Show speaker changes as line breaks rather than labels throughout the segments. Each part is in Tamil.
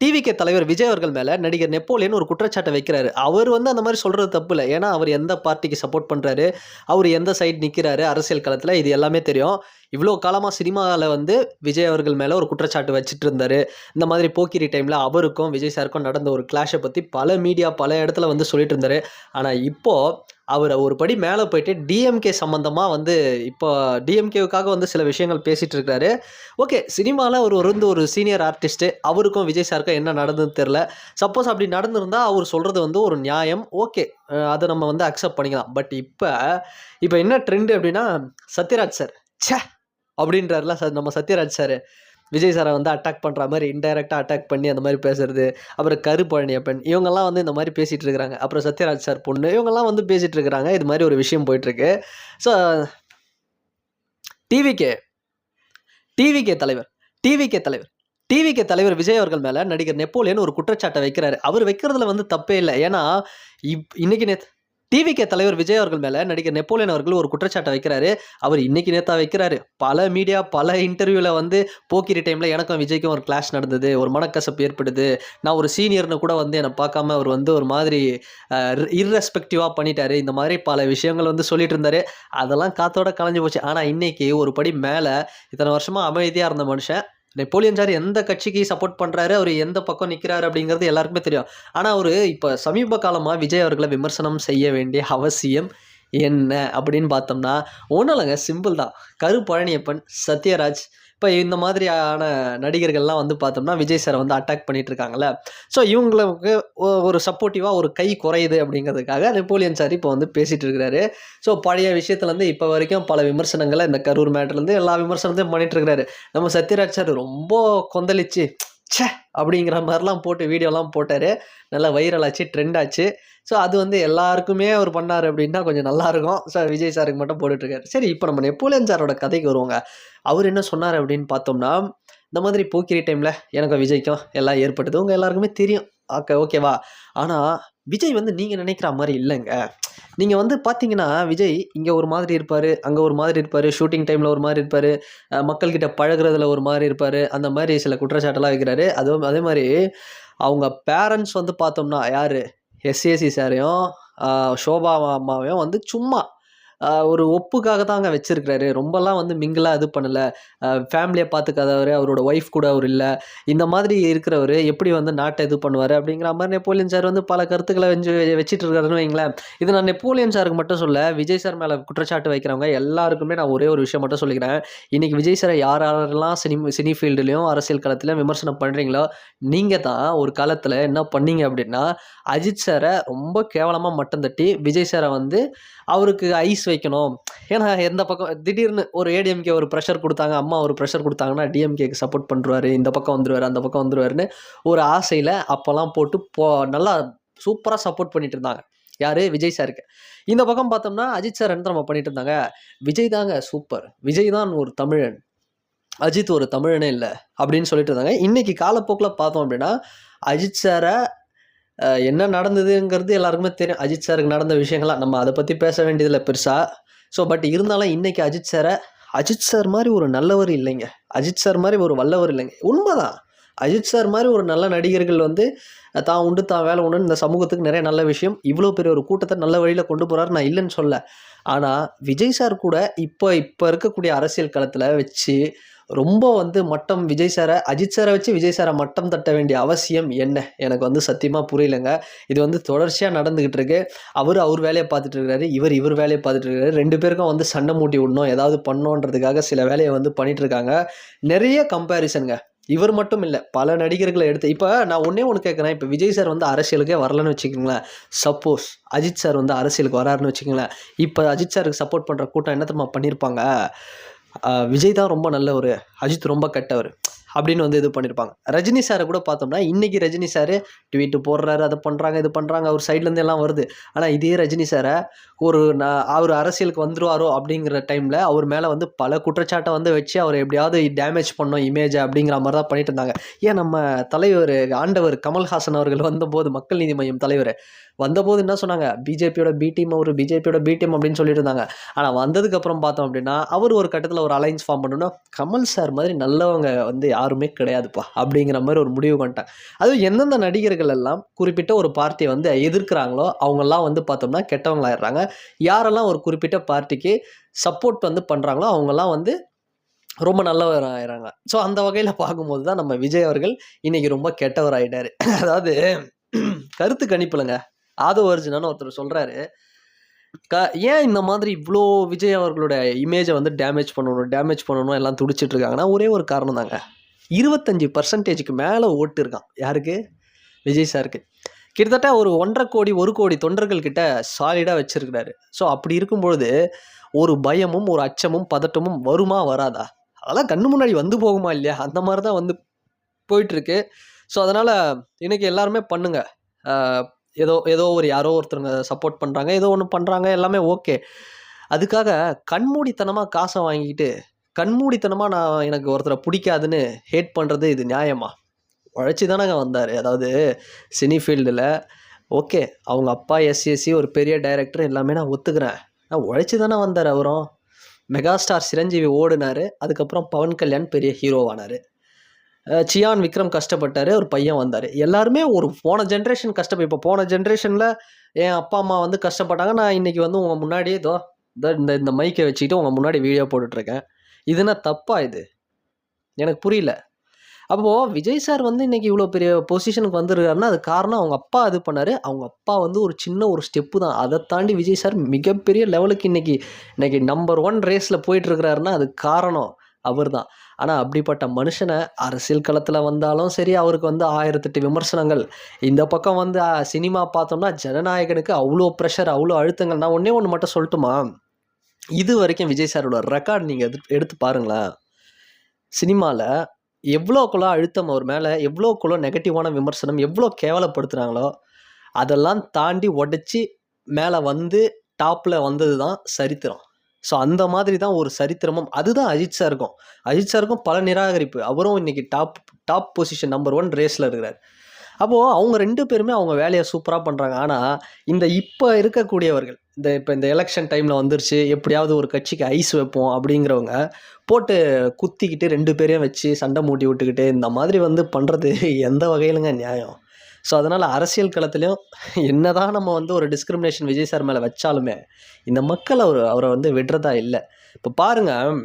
டிவிகே தலைவர் விஜய் அவர்கள் மேலே நடிகர் நெப்போலியன் ஒரு குற்றச்சாட்டை வைக்கிறாரு. அவர் வந்து அந்த மாதிரி சொல்கிறது தப்பு இல்லை ஏன்னா அவர் எந்த பார்ட்டிக்கு சப்போர்ட் பண்ணுறாரு அவர் எந்த சைட் நிற்கிறாரு அரசியல் களத்தில் இது எல்லாமே தெரியும். இவ்வளோ காலமாக சினிமாவில் வந்து விஜய் அவர்கள் மேலே ஒரு குற்றச்சாட்டு வச்சுட்டு இருந்தார் இந்த மாதிரி போக்கிரி டைமில் அவருக்கும் விஜய் சாருக்கும் நடந்த ஒரு கிளாஷை பற்றி பல மீடியா பல இடத்துல வந்து சொல்லிட்டு இருந்தார் ஆனால் இப்போது அவர் ஒரு படி மேலே போயிட்டு டிஎம்கே சம்மந்தமாக வந்து இப்போ டிஎம்கேவுக்காக வந்து சில விஷயங்கள் பேசிகிட்டு இருக்காரு ஓகே சினிமாவில் அவர் வந்து ஒரு சீனியர் ஆர்டிஸ்ட்டு அவருக்கும் விஜய் சாருக்கும் என்ன நடந்ததுன்னு தெரில. சப்போஸ் அப்படி நடந்திருந்தால் அவர் சொல்கிறது வந்து ஒரு நியாயம். ஓகே அதை நம்ம வந்து அக்செப்ட் பண்ணிக்கலாம். பட் இப்போ இப்போ என்ன ட்ரெண்டு அப்படின்னா சத்யராஜ் சார் ச்சே! அப்படின்றாருல. சார் நம்ம சத்யராஜ் சார். விஜய் சாரை வந்து அட்டாக் பண்ணுற மாதிரி இன்டைரக்டாக அட்டாக் பண்ணி அந்த மாதிரி பேசுறது அப்புறம் கருப்பழனியப்பன் இவங்கெல்லாம் வந்து இந்த மாதிரி பேசிகிட்டு இருக்கிறாங்க. அப்புறம் சத்யராஜ் சார் பொண்ணு இவங்கெல்லாம் வந்து பேசிகிட்டு இருக்கிறாங்க. இது மாதிரி ஒரு விஷயம் போயிட்டுருக்கு. ஸோ டிவிகே டிவிகே தலைவர் டிவிகே தலைவர் டிவிகே தலைவர் விஜய் அவர்கள் மேலே நடிகர் நெப்போலியன் ஒரு குற்றச்சாட்டை வைக்கிறாரு. அவர் வைக்கிறதுல வந்து தப்பே இல்லை. ஏன்னா இப் இன்னைக்கு நேத்து டிவிகே தலைவர் விஜய் அவர்கள் மேலே நடிகர் நெப்போலியன் அவர்கள் ஒரு குற்றச்சாட்டை வைக்கிறாரு. அவர் இன்னைக்கு நேத்தா வைக்கிறாரு. பல மீடியா பல இன்டர்வியூவில் வந்து போக்கிரி டைமில் எனக்கும் விஜய்க்கும் ஒரு கிளாஷ் நடந்தது. ஒரு மனக்கசப்பு ஏற்படுது. நான் ஒரு சீனியர்னு கூட வந்து என்னை பார்க்காம அவர் வந்து ஒரு மாதிரி இர்ரெஸ்பெக்டிவாக பண்ணிட்டாரு. இந்த மாதிரி பல விஷயங்கள் வந்து சொல்லிட்டு இருந்தாரு. அதெல்லாம் காத்தோட கலைஞ்சு போச்சு. ஆனால் இன்னைக்கு ஒரு படி மேலே இத்தனை வருஷமாக அமைதியாக இருந்த மனுஷன் நெப்போலியன் சார் எந்த கட்சிக்கு சப்போர்ட் பண்ணுறாரு அவர் எந்த பக்கம் நிற்கிறாரு அப்படிங்கிறது எல்லாருக்குமே தெரியும். ஆனால் அவர் இப்போ சமீப காலமாக விஜய் அவர்களை விமர்சனம் செய்ய வேண்டிய அவசியம் என்ன அப்படின்னு பார்த்தோம்னா ஒன்றும் இல்லைங்க சிம்பிள் தான். கரு பழனியப்பன் சத்யராஜ் இப்போ இந்த மாதிரியான நடிகர்கள்லாம் வந்து பார்த்தோம்னா விஜய் சாரை வந்து அட்டாக் பண்ணிட்டு இருக்காங்கல்ல ஸோ இவங்களுக்கு ஒரு சப்போர்ட்டிவாக ஒரு கை குறையுது அப்படிங்கிறதுக்காக நெப்போலியன் சார் இப்போ வந்து பேசிட்டு இருக்கிறாரு ஸோ பழைய விஷயத்துலேருந்து இப்போ வரைக்கும் பல விமர்சனங்களை இந்த கரூர் மேட்டர்லேருந்து எல்லா விமர்சனத்தையும் பண்ணிட்டு இருக்கிறாரு நம்ம சத்யராஜ் சார் ரொம்ப கொந்தளிச்சு ச்சே அப்படிங்கிற மாதிரிலாம் போட்டு வீடியோலாம் போட்டார். நல்லா வைரல் ஆச்சு ட்ரெண்ட் ஆச்சு. ஸோ அது வந்து எல்லாருக்குமே அவர் பண்ணார் அப்படின்னா கொஞ்சம் நல்லாயிருக்கும். ஸோ விஜய் சாருக்கு மட்டும் போட்டுட்ருக்காரு. சரி இப்போ நம்ம நெப்போலியன் சாரோட கதைக்கு வருவோங்க. அவர் என்ன சொன்னார் அப்படின்னு பார்த்தோம்னா இந்த மாதிரி போக்கிரி டைமில் எனக்கும் விஜய்க்கும் எல்லாம் ஏற்பட்டது. உங்கள் எல்லாருக்குமே தெரியும். ஓகே ஓகேவா? ஆனால் விஜய் வந்து நீங்கள் நினைக்கிற மாதிரி இல்லைங்க. நீங்கள் வந்து பார்த்தீங்கன்னா விஜய் இங்கே ஒரு மாதிரி இருப்பார் அங்கே ஒரு மாதிரி இருப்பார் ஷூட்டிங் டைமில் ஒரு மாதிரி இருப்பார் மக்கள்கிட்ட பழகிறதுல ஒரு மாதிரி இருப்பார் அந்த மாதிரி சில குற்றச்சாட்டெல்லாம் வைக்கிறாரு. அதுவும் அதே மாதிரி அவங்க பேரண்ட்ஸ் வந்து பார்த்தோம்னா யார்? எஸ்ஏசி சாரையும் சோபா அம்மாவையும் வந்து சும்மா ஒரு ஒப்புக்காக தான் அங்கே வச்சிருக்கிறாரு. ரொம்பலாம் வந்து மிங்கிளாக இது பண்ணலை. ஃபேமிலியை பார்த்துக்காதவர் அவரோட ஒய்ஃப் கூட அவர் இல்லை. இந்த மாதிரி இருக்கிறவர் எப்படி வந்து நாட்டை இது பண்ணுவார் அப்படிங்கிற மாதிரி நெப்போலியன் சார் வந்து பல கருத்துக்களை வச்சு வச்சுட்டு இருக்காருன்னு வைங்களேன். இது நான் நெப்போலியன் சாருக்கு மட்டும் சொல்ல விஜய் சார் மேலே குற்றச்சாட்டு வைக்கிறவங்க எல்லாருக்குமே நான் ஒரே ஒரு விஷயம் மட்டும் சொல்லிக்கிறேன். இன்னைக்கு விஜய் சாரை யார் யாரெல்லாம் சினி சினி ஃபீல்டுலையும் அரசியல் களத்துலையும் விமர்சனம் பண்ணுறீங்களோ நீங்கள் தான் ஒரு காலத்தில் என்ன பண்ணீங்க அப்படின்னா அஜித் சாரை ரொம்ப கேவலமாக மட்டம் தட்டி விஜய் சாரை வந்து அவருக்கு ஐஸ் வைக்கணும். ஏன்னா எந்த பக்கம் திடீர்னு ஒரு ஏடிஎம்கே ஒரு ப்ரெஷர் கொடுத்தாங்க அம்மா ஒரு ப்ரெஷர் கொடுத்தாங்கன்னா டிஎம்கேக்கு சப்போர்ட் பண்ணுறாரு இந்த பக்கம் வந்துருவாரு அந்த பக்கம் வந்துருவாருன்னு ஒரு ஆசையில் அப்போல்லாம் போட்டு போ நல்லா சூப்பராக சப்போர்ட் பண்ணிட்டு இருந்தாங்க. யார்? விஜய் சாருக்கு இந்த பக்கம் பார்த்தோம்னா அஜித் சார் என்ன நம்ம பண்ணிட்டு இருந்தாங்க? விஜய் தாங்க சூப்பர் விஜய் தான் ஒரு தமிழன். அஜித் ஒரு தமிழனே இல்லை அப்படின்னு சொல்லிட்டு இருந்தாங்க. இன்றைக்கி காலப்போக்கில் பார்த்தோம் அப்படின்னா அஜித் சாரை என்ன நடந்ததுங்கிறது எல்லாருக்குமே தெரியும். அஜித் சாருக்கு நடந்த விஷயங்கள்லாம். நம்ம அதை பற்றி பேச வேண்டியதில்லை பெருசாக ஸோ பட் இருந்தாலும் இன்றைக்கி அஜித் சாரை அஜித் சார் மாதிரி ஒரு நல்லவர் இல்லைங்க. அஜித் சார் மாதிரி ஒரு வல்லவர் இல்லைங்க. உண்மைதான். அஜித் சார் மாதிரி ஒரு நல்ல நடிகர்கள் வந்து தான் உண்டு தான் வேலை உண்டு இந்த சமூகத்துக்கு நிறைய நல்ல விஷயம். இவ்வளோ பெரிய ஒரு கூட்டத்தை நல்ல வழியில் கொண்டு போகிறாரு நான் இல்லைன்னு சொல்ல ஆனால் விஜய் சார் கூட இப்போ இப்போ இருக்கக்கூடிய அரசியல் களத்தில் வச்சு ரொம்ப வந்து மட்டம் விஜய் சாரை அஜித் சாரை வச்சு விஜய் சாரை மட்டம் தட்ட வேண்டிய அவசியம் என்ன? எனக்கு வந்து சத்தியமாக புரியலைங்க. இது வந்து தொடர்ச்சியாக நடந்துக்கிட்டு இருக்கு. அவர் அவர் வேலையை பார்த்துட்டு இருக்காரு இவர் இவர் வேலையை பார்த்துட்டு இருக்காரு. ரெண்டு பேருக்கும் வந்து சண்டை மூட்டி விடணும் ஏதாவது பண்ணோன்றதுக்காக சில வேலையை வந்து பண்ணிட்டு இருக்காங்க. நிறைய கம்பேரிசனுங்க இவர் மட்டும் இல்லை பல நடிகர்களை எடுத்து இப்போ நான் ஒன்றே ஒன்று கேட்குறேன். இப்போ விஜய் சார் வந்து அரசியலுக்கே வரலன்னு வச்சுக்கோங்களேன். சப்போஸ் அஜித் சார் வந்து அரசியலுக்கு வராருன்னு வச்சுக்கோங்களேன். இப்போ அஜித் சாருக்கு சப்போர்ட் பண்ணுற கூட்டம் என்ன தெரியுமா பண்ணியிருப்பாங்க விஜய் தான் ரொம்ப நல்லவர் அஜித் ரொம்ப கெட்டவர். அப்படின்னு வந்து இது பண்ணியிருப்பாங்க ரஜினி சாரை கூட பார்த்தோம்னா இன்றைக்கி ரஜினி சார் ட்வீட்டு போடுறாரு அதை பண்ணுறாங்க இது பண்ணுறாங்க அவர் சைட்லேருந்து எல்லாம் வருது. ஆனால் இதே ரஜினி சாரை ஒரு நான் அவர் அரசியலுக்கு வந்துருவாரோ அப்படிங்கிற டைமில் அவர் மேலே வந்து பல குற்றச்சாட்டை வந்து வச்சு அவர் எப்படியாவது டேமேஜ் பண்ணோம் இமேஜை அப்படிங்கிற மாதிரி தான் பண்ணிட்டு இருந்தாங்க. ஏன் நம்ம தலைவர் ஆண்டவர் கமல்ஹாசன் அவர்கள் வந்தபோது மக்கள் நீதி மையம் தலைவர் வந்தபோது என்ன சொன்னாங்க? பிஜேபியோட பி டீம் அவர் பிஜேபியோட பி டீம் அப்படின்னு சொல்லிட்டு இருந்தாங்க. ஆனால் வந்ததுக்கப்புறம் பார்த்தோம் அப்படின்னா அவர் ஒரு கட்டத்தில் ஒரு அலைன்ஸ் ஃபார்ம் பண்ணணும் கமல் சார் மாதிரி நல்லவங்க வந்து யாருமே கிடையாதுப்பா அப்படிங்கிற மாதிரி ஒரு முடிவு பண்ணிட்டாங்க அதுவும் எந்தெந்த நடிகர்கள் எல்லாம் குறிப்பிட்ட ஒரு பார்ட்டியை வந்து எதிர்க்கிறாங்களோ அவங்கெல்லாம் வந்து பார்த்தோம்னா கெட்டவங்களாயிடுறாங்க. யாரெல்லாம் ஒரு குறிப்பிட்ட பார்ட்டிக்கு சப்போர்ட் வந்து பண்ணுறாங்களோ அவங்கெல்லாம் வந்து ரொம்ப நல்லவர் ஆயிடுறாங்க ஸோ அந்த வகையில் பார்க்கும்போது தான் நம்ம விஜய் அவர்கள் இன்னைக்கு ரொம்ப கெட்டவர் ஆகிட்டார் அதாவது கருத்து கணிப்பிலங்க ஆதோ அர்ஜுனான்னு ஒருத்தர் சொல்கிறாரு க ஏன் இந்த மாதிரி இவ்வளோ விஜய் அவர்களோட இமேஜை வந்து டேமேஜ் பண்ணணும் டேமேஜ் பண்ணணும் எல்லாம் துடிச்சிட்டு இருக்காங்கன்னா ஒரே ஒரு காரணம் தாங்க. இருபத்தஞ்சி பர்சன்டேஜுக்கு மேலே ஓட்டு இருக்கான். யாருக்கு? விஜய் சாருக்கு. கிட்டத்தட்ட ஒரு ஒன்றரை கோடி ஒரு கோடி தொண்டர்கள் கிட்ட சாலிடாக வச்சுருக்கிறாரு. ஸோ அப்படி இருக்கும்பொழுது ஒரு பயமும் ஒரு அச்சமும் பதட்டமும் வருமா வராதா? அதெல்லாம் கண்ணு முன்னாடி வந்து போகுமா இல்லையா? அந்த மாதிரி தான் வந்து போயிட்டுருக்கு. ஸோ அதனால் இன்றைக்கி எல்லாருமே பண்ணுங்கள் ஏதோ ஏதோ ஒரு யாரோ ஒருத்தருங்க சப்போர்ட் பண்ணுறாங்க ஏதோ ஒன்று பண்ணுறாங்க எல்லாமே ஓகே அதுக்காக கண்மூடித்தனமாக காசை வாங்கிக்கிட்டு கண்மூடித்தனமாக நான் எனக்கு ஒருத்தரை பிடிக்காதுன்னு ஹேட் பண்ணுறது இது நியாயமா? உழைச்சி தானங்க வந்தார். அதாவது சினி ஃபீல்டில் ஓகே அவங்க அப்பா எஸ்சிஎஸ்சி ஒரு பெரிய டைரக்டர் எல்லாமே நான் ஒத்துக்கிறேன். நான் உழைச்சி தானே வந்தார் அவரும். மெகாஸ்டார் சிரஞ்சீவி ஓடினார். அதுக்கப்புறம் பவன் கல்யாண் பெரிய ஹீரோவானார் சியான் விக்ரம் கஷ்டப்பட்டார். ஒரு பையன் வந்தார். எல்லாருமே ஒரு போன ஜென்ரேஷன் கஷ்டப்ப இப்போ போன ஜென்ரேஷனில் என் அப்பா அம்மா வந்து கஷ்டப்பட்டாங்க. நான் இன்னைக்கு வந்து உங்கள் முன்னாடியே இதோ இதோ இந்த இந்த மைக்கை வச்சுக்கிட்டு உங்கள் முன்னாடி வீடியோ போட்டுட்ருக்கேன் இதுனா தப்பா இது? எனக்கு புரியல. அப்போது விஜய் சார் வந்து இன்றைக்கி இவ்வளோ பெரிய பொசிஷனுக்கு வந்திருக்காருன்னா அது காரணம் அவங்க அப்பா இது பண்ணார். அவங்க அப்பா வந்து ஒரு சின்ன ஒரு ஸ்டெப்பு தான். அதை தாண்டி விஜய் சார் மிகப்பெரிய லெவலுக்கு இன்றைக்கி இன்னைக்கு நம்பர் ஒன் ரேஸில் போயிட்டுருக்கிறாருன்னா அது காரணம் அவர் தான் ஆனால் அப்படிப்பட்ட மனுஷனை அரசியல் களத்தில் வந்தாலும் சரி அவருக்கு வந்து ஆயிரத்தெட்டு விமர்சனங்கள். இந்த பக்கம் வந்து சினிமா பார்த்தோம்னா ஜனநாயகனுக்கு அவ்வளோ ப்ரெஷர் அவ்வளோ அழுத்தங்கள். நான் ஒன்றே ஒன்று மட்டும் சொல்லட்டுமா? இது வரைக்கும் விஜய் சாரோட ரெக்கார்ட் நீங்கள் எடுத்து எடுத்து பாருங்களேன். சினிமாவில் எவ்வளோக்குள்ள அழுத்தம் அவர் மேலே எவ்வளோக்குள்ள நெகட்டிவான விமர்சனம் எவ்வளோ கேவலப்படுத்துகிறாங்களோ அதெல்லாம் தாண்டி உடச்சி மேலே வந்து டாப்பில் வந்தது தான் சரித்திரம். ஸோ அந்த மாதிரி தான் ஒரு சரித்திரமும். அதுதான் அஜித் சாருக்கும் அஜித் சாருக்கும் பல நிராகரிப்பு. அவரும் இன்றைக்கி top top position number one ரேஸில் இருக்கிறார். அப்போது அவங்க ரெண்டு பேருமே அவங்க வேலையை சூப்பராக பண்ணுறாங்க ஆனால் இந்த இப்போ இருக்கக்கூடியவர்கள் இந்த இப்போ இந்த எலெக்ஷன் டைமில் வந்துருச்சு எப்படியாவது ஒரு கட்சிக்கு ஐஸ் வைப்போம் அப்படிங்கிறவங்க போட்டு குத்திக்கிட்டு ரெண்டு பேரையும் வச்சு சண்டை மூட்டி விட்டுக்கிட்டு இந்த மாதிரி வந்து பண்ணுறது எந்த வகையிலுங்க நியாயம்? ஸோ அதனால் அரசியல் களத்துலையும் என்னதான் நம்ம வந்து ஒரு டிஸ்கிரிமினேஷன் விஜய் சார் மேலே வச்சாலுமே இந்த மக்கள் அவர் அவரை வந்து விடுறதா இல்லை. இப்போ பாருங்கள்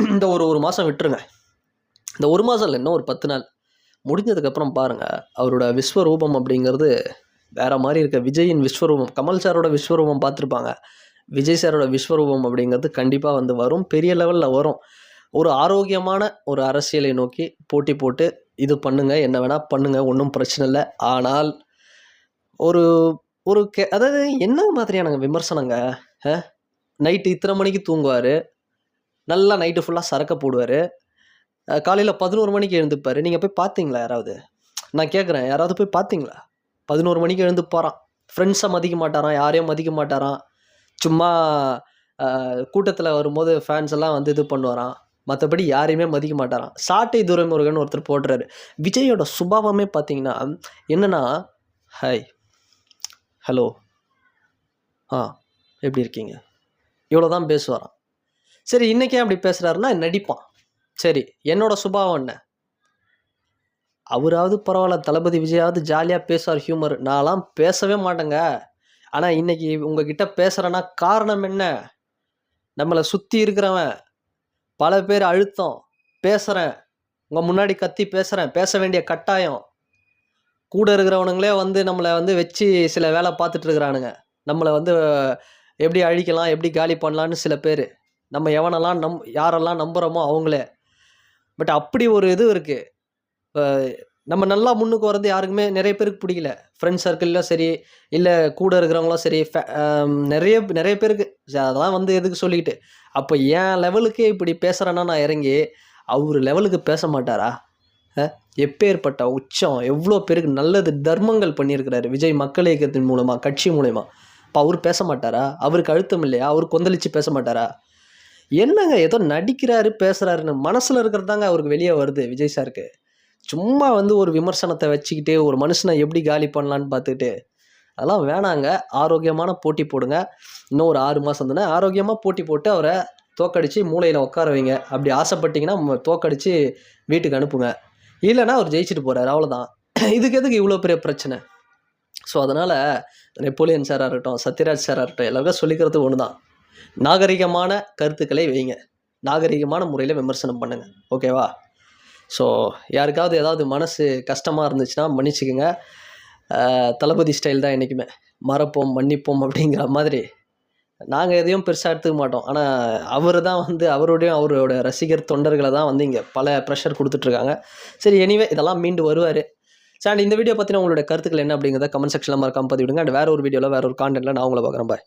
இந்த ஒரு ஒரு மாதம் விட்டுருங்க. இந்த ஒரு மாதம் இல்லை இன்னும் ஒரு பத்து நாள். முடிஞ்சதுக்கப்புறம் பாருங்கள் அவரோட விஸ்வரூபம் அப்படிங்கிறது வேற மாதிரி இருக்க. விஜயின் விஸ்வரூபம் கமல் சாரோட விஸ்வரூபம் பார்த்துருப்பாங்க. விஜய் சாரோட விஸ்வரூபம் அப்படிங்கிறது கண்டிப்பாக வந்து வரும். பெரிய லெவலில் வரும். ஒரு ஆரோக்கியமான ஒரு அரசியலை நோக்கி போட்டி போட்டு இது பண்ணுங்க என்ன வேணால் பண்ணுங்கள் ஒன்றும் பிரச்சனை இல்லை. ஆனால் ஒரு ஒரு கே அதாவது என்ன மாதிரியான விமர்சனங்க நைட்டு இத்தனை மணிக்கு தூங்குவார். நல்லா நைட்டு ஃபுல்லாக சரக்க போடுவார். காலையில் பதினோரு மணிக்கு எழுந்துப்பார். நீங்கள் போய் பார்த்தீங்களா யாராவது? நான் கேட்குறேன் யாராவது போய் பார்த்தீங்களா பதினோரு மணிக்கு எழுந்து போகிறான் ஃப்ரெண்ட்ஸை மதிக்க மாட்டாராம். யாரையும் மதிக்க மாட்டாரான் சும்மா கூட்டத்தில் வரும்போது ஃபேன்ஸ் எல்லாம் வந்து இது பண்ணுவாரான் மற்றபடி யாரையுமே மதிக்க மாட்டாராம். சாட்டை துரைமுருகன் ஒருத்தர் போடுறாரு. விஜயோட சுபாவமே பார்த்தீங்கன்னா என்னென்னா ஹாய் ஹலோ ஆ எப்படி இருக்கீங்க? இவ்வளோ தான் பேசுவாராம். சரி இன்றைக்கே அப்படி பேசுகிறாருன்னா நடிப்பான். சரி என்னோட சுபாவம் என்ன? அவராவது பரவாயில்ல தளபதி விஜயாவது ஜாலியாக பேசுவார் ஹியூமர் நான்லாம் பேசவே மாட்டேங்க. ஆனால் இன்னைக்கு உங்ககிட்ட பேசுகிறேன்னா காரணம் என்ன? நம்மளை சுற்றி இருக்கிறவன். பல பேர் அழுத்தம். பேசுகிறேன் உங்கள் முன்னாடி கத்தி பேசுகிறேன் பேச வேண்டிய கட்டாயம். கூட இருக்கிறவனுங்களே வந்து நம்மளை வந்து வச்சு சில வேலை பார்த்துட்டு இருக்கிறானுங்க. நம்மளை வந்து எப்படி அழிக்கலாம் எப்படி காலி பண்ணலான்னு சில பேர். நம்ம எவனெல்லாம் நம் யாரெல்லாம் நம்புகிறோமோ அவங்களே. பட் அப்படி ஒரு இது இருக்குது நம்ம நல்லா முன்னுக்கு வர்றது யாருக்குமே நிறைய பேருக்கு பிடிக்கல. ஃப்ரெண்ட்ஸ் சர்க்கிள்லையும் சரி இல்லை கூட இருக்கிறவங்களும் சரி நிறைய நிறைய பேருக்கு அதெல்லாம் வந்து எதுக்கு சொல்லிக்கிட்டு அப்போ என் லெவலுக்கே இப்படி பேசுகிறேன்னா நான் இறங்கி அவர் லெவலுக்கு பேச மாட்டாரா? எப்பேற்பட்ட உச்சம் எவ்வளோ பேருக்கு நல்லது தர்மங்கள் பண்ணியிருக்கிறாரு விஜய் மக்கள் இயக்கத்தின் மூலமாக கட்சி மூலயமா இப்போ அவர் பேச மாட்டாரா? அவருக்கு அழுத்தம் இல்லையா? அவர் கொந்தளித்து பேச மாட்டாரா? என்னங்க ஏதோ நடிக்கிறாரு பேசுகிறாருன்னு மனசில் இருக்கிறது தாங்க அவருக்கு வெளியே வருது விஜய் சாருக்கு. சும்மா வந்து ஒரு விமர்சனத்தை வச்சுக்கிட்டு ஒரு மனுஷனை எப்படி காலி பண்ணலான்னு பார்த்துக்கிட்டு அதெல்லாம் வேணாங்க. ஆரோக்கியமான போட்டி போடுங்க. இன்னும் ஒரு ஆறு மாதம் தானே ஆரோக்கியமாக போட்டி போட்டு அவரை தோக்கடித்து மூலையில் உட்கார வைங்க. அப்படி ஆசைப்பட்டீங்கன்னா தோக்கடித்து வீட்டுக்கு அனுப்புங்க. இல்லைன்னா அவர் ஜெயிச்சுட்டு போகிறார் அவ்வளோதான் இதுக்கு எதுக்கு இவ்வளோ பெரிய பிரச்சனை? ஸோ அதனால் நெப்போலியன் சாராக இருக்கட்டும் சத்யராஜ் சாராக இருக்கட்டும் எல்லாருக்கும் சொல்லிக்கிறது ஒன்று தான் நாகரிகமான கருத்துக்களை வைங்க. நாகரிகமான முறையில் விமர்சனம் பண்ணுங்கள் ஓகேவா ஸோ யாருக்காவது ஏதாவது மனசு கஷ்டமாக இருந்துச்சுன்னா மன்னிச்சுக்கோங்க. தளபதி ஸ்டைல் தான் என்றைக்குமே மறப்போம் மன்னிப்போம் அப்படிங்கிற மாதிரி. நாங்கள் எதையும் பெருசாக எடுத்துக்க மாட்டோம். ஆனால் அவர் தான் வந்து அவருடைய அவரோட ரசிகர் தொண்டர்களை தான் வந்து இங்கே பல ப்ரெஷர் கொடுத்துட்ருக்காங்க. சரி எனிவே இதெல்லாம் மீண்டு வருவார். சார் இந்த வீடியோ பற்றின உங்களோட கருத்துக்கள் என்ன அப்படிங்கிறத கமெண்ட் செக்ஷனில் மறக்காம பதிவிடுங்க. அண்ட் வேறு ஒரு வீடியோவில் வேறு ஒரு கான்டென்ட்டில் நான் உங்களை பார்க்குறேன். பாய்